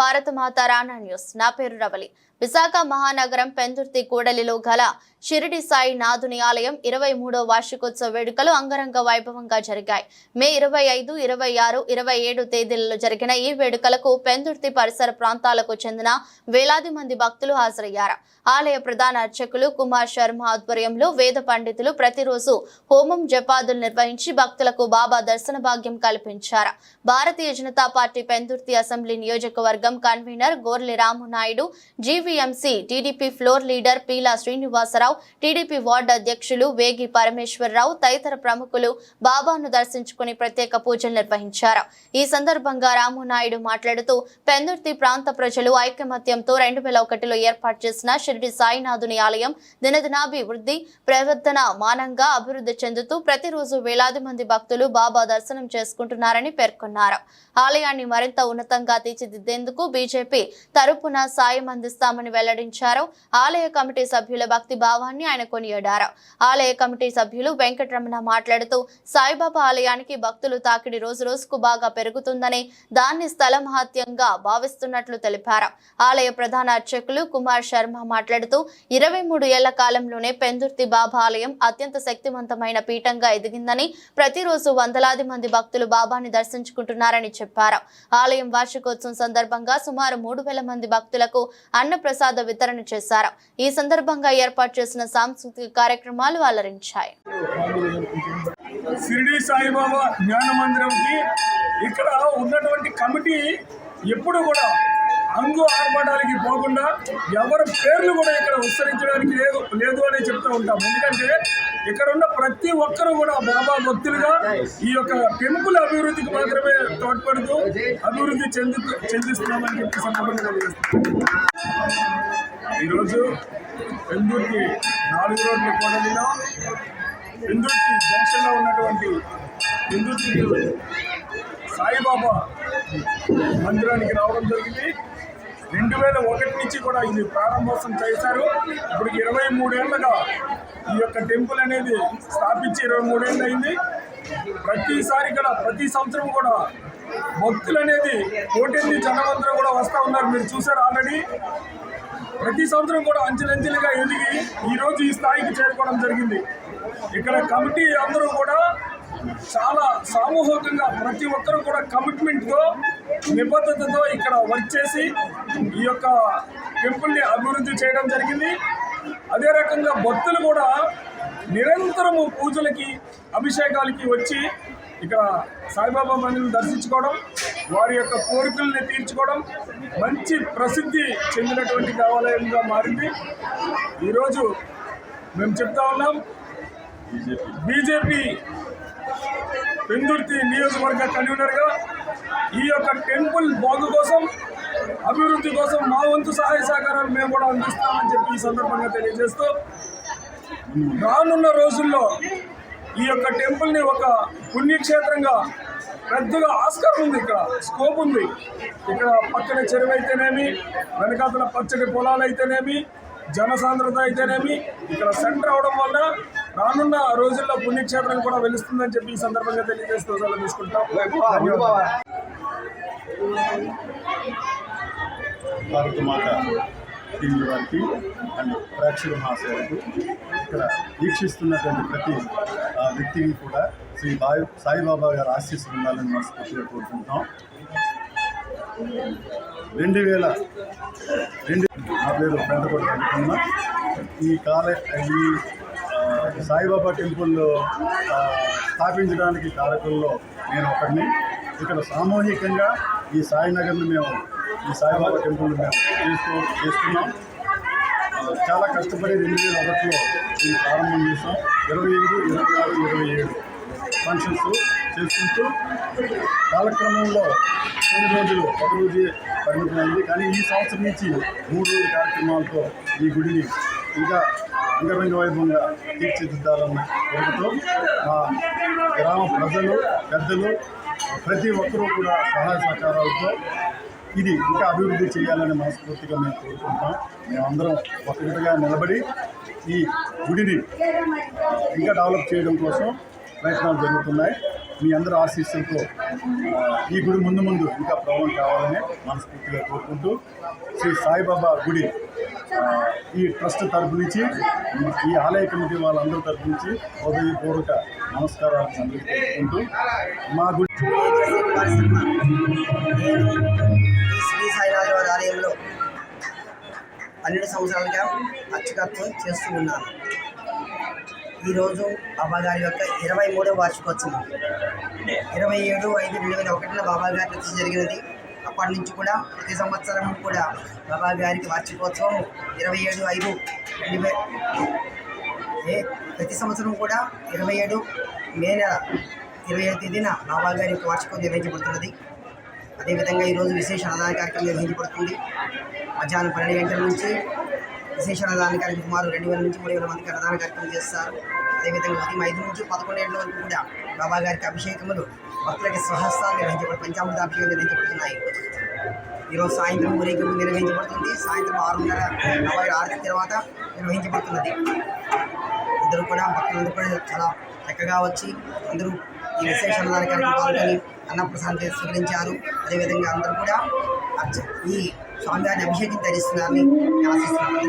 భారత మాత రాణా న్యూస్. నా పేరు రవలి. విశాఖ మహానగరం పెందుర్తి కూడలిలో గల షిరిడి సాయి నాథుని ఆలయం ఇరవై మూడో వార్షికోత్సవ వేడుకలు అంగరంగ వైభవంగా జరిగాయి. మే ఇరవై ఐదు ఇరవై ఆరు ఇరవై ఏడు తేదీలలో జరిగిన ఈ వేడుకలకు పెందుర్తి పరిసర ప్రాంతాలకు చెందిన వేలాది మంది భక్తులు హాజరయ్యారు. ఆలయ ప్రధాన అర్చకులు కుమార్ శర్మ ఆధ్వర్యంలో వేద పండితులు ప్రతిరోజు హోమం జపాదులు నిర్వహించి భక్తులకు బాబా దర్శన భాగ్యం కల్పించారు. భారతీయ జనతా పార్టీ పెందుర్తి అసెంబ్లీ నియోజకవర్గం convener Gorli Ramunaidu GVMC TDP floor leader Peela Srinivasarao TDP ward అధ్యక్షులు వేగి పరమేశ్వరరావు తదితర ప్రముఖులు బాబాను దర్శించుకుని ప్రత్యేక పూజలు నిర్వహించారు. ఈ సందర్భంగా రామునాయుడు మాట్లాడుతూ పెందుర్తి ప్రాంత ప్రజలు ఐకమత్యంతో రెండు వేల ఒకటిలో ఏర్పాటు చేసిన షిరిడి సాయినాథుని ఆలయం దినదినాభివృద్ధి ప్రవర్తన మానంగా అభివృద్ధి చెందుతూ ప్రతిరోజు వేలాది మంది భక్తులు బాబా దర్శనం చేసుకుంటున్నారని పేర్కొన్నారు. ఆలయాన్ని మరింత ఉన్నతంగా తీర్చిదిద్దేందుకు బీజేపీ తరపున సాయం అందిస్తామని వెల్లడించారు. ఆలయ కమిటీ సభ్యుల భక్తి భావాన్ని ఆయన కొనియాడారు. ఆలయ కమిటీ సభ్యులు వెంకటరమణ మాట్లాడుతూ సాయిబాబా ఆలయానికి భక్తులు తాకిడి రోజు రోజుకు బాగా పెరుగుతుందని దాన్ని స్థల మహత్యంగా భావిస్తున్నట్లు తెలిపారు. ఆలయ ప్రధాన అర్చకులు కుమార్ శర్మ మాట్లాడుతూ ఇరవై మూడు ఏళ్ళ కాలంలోనే పెందుర్తి బాబా ఆలయం అత్యంత శక్తివంతమైన పీఠంగా ఎదిగిందని ప్రతిరోజు వందలాది మంది భక్తులు బాబాని దర్శించుకుంటున్నారని చెప్పారు. ఆలయం వార్షికోత్సవం సందర్భంగా సందర్భంగా సుమారు మూడు వేల మంది భక్తులకు అన్నప్రసాద వితరణ చేశారు. ఈ సందర్భంగా ఏర్పాటు చేసిన సాంస్కృతిక కార్యక్రమాలు అలరించాయి. షిరిడి సాయిబాబా జ్ఞాన మందిరంకి ఇక్కడ ఉన్నటువంటి కమిటీ ఎప్పుడు కూడా అంగు ఆర్భాటాలకి పోకుండా ఎవరి పేర్లు కూడా ఇక్కడ ఉచ్చరించడానికి లేదు లేదు అనే చెప్తూ ఉంటాం. ఎందుకంటే ఇక్కడ ఉన్న ప్రతి ఒక్కరూ కూడా బాబా భక్తులుగా ఈ యొక్క టెంపుల్ అభివృద్ధికి మాత్రమే తోడ్పడుతూ అభివృద్ధి చెందు చెందిస్తున్నామని చెప్పి సందర్భంగా ఈరోజు పెందూరుకి నాలుగు రోడ్ల కోడలిలో పెందుర్తి జంక్షన్లో ఉన్నటువంటి పెందుర్తి సాయిబాబా మందిరానికి రావడం జరిగింది. రెండు వేల ఒకటి నుంచి కూడా ఇది ప్రారంభోత్సవం చేశారు. ఇప్పుడు ఇరవై మూడేళ్ళుగా ఈ యొక్క టెంపుల్ అనేది స్థాపించి ఇరవై మూడేళ్ళు అయింది. ప్రతిసారి ఇక్కడ ప్రతి సంవత్సరం కూడా భక్తులు అనేది కోటెంది జనమంతా కూడా వస్తూ ఉన్నారు. మీరు చూసారు ఆల్రెడీ. ప్రతి సంవత్సరం కూడా అంచెలంచెలుగా ఎదిగి ఈరోజు ఈ స్థాయికి చేరుకోవడం జరిగింది. ఇక్కడ కమిటీ అందరూ కూడా చాలా సామూహికంగా ప్రతి ఒక్కరూ కూడా కమిట్మెంట్తో నిబద్ధతతో ఇక్కడ వర్క్ చేసి ఈ యొక్క టెంపుల్ని అభివృద్ధి చేయడం జరిగింది. అదే రకంగా భక్తులు కూడా నిరంతరము పూజలకి అభిషేకాలకి వచ్చి ఇక్కడ సాయిబాబా మందిని దర్శించుకోవడం వారి యొక్క కోరికల్ని తీర్చుకోవడం మంచి ప్రసిద్ధి చెందినటువంటి దేవాలయంగా మారింది. ఈరోజు మేము చెప్తా ఉన్నాం బీజేపీ పెందుర్తి నియోజకవర్గ కన్వీనర్గా ఈ యొక్క టెంపుల్ బాగు కోసం అభివృద్ధి కోసం మా వంతు సహాయ సహకారాలు మేము కూడా అందిస్తామని చెప్పి ఈ సందర్భంగా తెలియజేస్తూ రానున్న రోజుల్లో ఈ యొక్క టెంపుల్ని ఒక పుణ్యక్షేత్రంగా పెద్దగా ఆస్కారం ఉంది ఇక్కడ స్కోప్ ఉంది. ఇక్కడ పక్కన చెరువు అయితేనేమి వెనకాతల పచ్చడి పొలాలు అయితేనేమి జనసాంద్రత అయితేనేమి ఇక్కడ సెంటర్ అవడం వల్ల రానున్న రోజుల్లో పుణ్యక్షేత్రం కూడా వెలుస్తుందని చెప్పి ఈ సందర్భంగా తెలియజేస్తూ సెలవు తీసుకుంటాం. భారత మాత టీవీ వారికి అండ్ ప్రేక్షక మహాశయులకు ఇక్కడ వీక్షిస్తున్నటువంటి ప్రతి ఆ, వ్యక్తిని కూడా శ్రీ బాయి సాయిబాబా గారు ఆశీస్సు ఉండాలని మనస్ఫూర్తిగా కోరుకుంటున్నాం రెండు వేల రెండు నా పేరు పెంటకోట ఈ కాలే ఈ సాయిబాబా టెంపుల్ స్థాపించడానికి కారకుల్లో నేను ఒకరిని ఇక్కడ సామూహికంగా ఈ సాయినగర్ని మేము ఈ సాయిబాబా టెంపుల్ మేము చేస్తూ చేస్తున్నాం. చాలా కష్టపడి రెండు వేల ఒకటిలో దీన్ని ప్రారంభం చేసాం ఇరవై ఐదు ఇరవై ఆరు ఇరవై ఏడు ఫంక్షన్స్ చేసుకుంటూ కాలక్రమంలో కొన్ని రోజులు ఒక రోజు పరిమితమైంది కానీ ఈ సంవత్సరం నుంచి మూడు రోజుల కార్యక్రమాలతో ఈ గుడిని ఇంకా అంగరంగ వైభవంగా తీర్చిదిద్దాలన్న కోరికతో మా గ్రామ ప్రజలు పెద్దలు ప్రతి ఒక్కరూ కూడా సహాయ సహకారాలతో ఇది ఇంకా అభివృద్ధి చేయాలని మనస్ఫూర్తిగా మేము కోరుకుంటాం మేమందరం ఒక్కటిగా నిలబడి ఈ గుడిని ఇంకా డెవలప్ చేయడం కోసం ప్రయత్నాలు జరుగుతున్నాయి. మీ అందరి ఆశీస్సులతో ఈ గుడి ముందు ముందు ఇంకా ప్రభావం కావాలని మనస్ఫూర్తిగా కోరుకుంటూ శ్రీ సాయిబాబా గుడి ఈ ట్రస్ట్ తరపు నుంచి ఈ ఆలయ కమిటీ వాళ్ళందరి తరపు నుంచి హృదయపూర్వక నమస్కారాలు కోరుకుంటూ మా గుడి శ్రీ సాయినాథ్ ఆలయంలో పన్నెండు సంవత్సరాలుగా అర్చకత్వం చేస్తూ ఉన్నాను. ఈరోజు బాబాగారి యొక్క ఇరవై మూడవ వార్షికోత్సవం. ఇరవై ఏడు ఐదు రెండు వేల ఒకటిన బాబా గారి జరిగినది. అప్పటి నుంచి కూడా ప్రతి సంవత్సరం కూడా బాబా గారికి వార్షికోత్సవం ఇరవై ఏడు ఐదు రెండు వేల ఏ ప్రతి సంవత్సరం కూడా ఇరవై ఏడు మే నెల ఇరవై ఏడు తేదీన బాబా గారి యొక్క వార్షికోత్సవం నిర్వహించబడుతున్నది. అదేవిధంగా ఈరోజు విశేష అన్నదాన కార్యక్రమం నిర్వహించబడుతుంది. మధ్యాహ్నం పన్నెండు గంటల నుంచి విశేష రథాన్ని కార్యక్రమం సుమారు రెండు వేల నుంచి మూడు వేల మందికి రథాన్ని కార్యక్రమం చేస్తారు. అదేవిధంగా ఉదయం ఐదు నుంచి పదకొండు వరకు కూడా బాబా గారికి అభిషేకములు భక్తులకి స్వహస్తాలు నిర్వహించబడి పంచామృతాభిషేకం నిర్వహించబడుతున్నాయి. ఈరోజు సాయంత్రం ఊరేగింపు నిర్వహించబడుతుంది. సాయంత్రం ఆరున్నర బాబా ఆరు తర్వాత నిర్వహించబడుతున్నది. అందరూ కూడా భక్తులందరూ కూడా చాలా చక్కగా వచ్చి అందరూ ఈ విశేష అన్నదాన కార్యక్రమం పాల్గొని అన్నప్రసాదం స్వీకరించారు. అదేవిధంగా అందరూ కూడా ఈ స్వామివారిని అభిషేకం ధరిస్తున్నారని ఆశిస్తున్నారు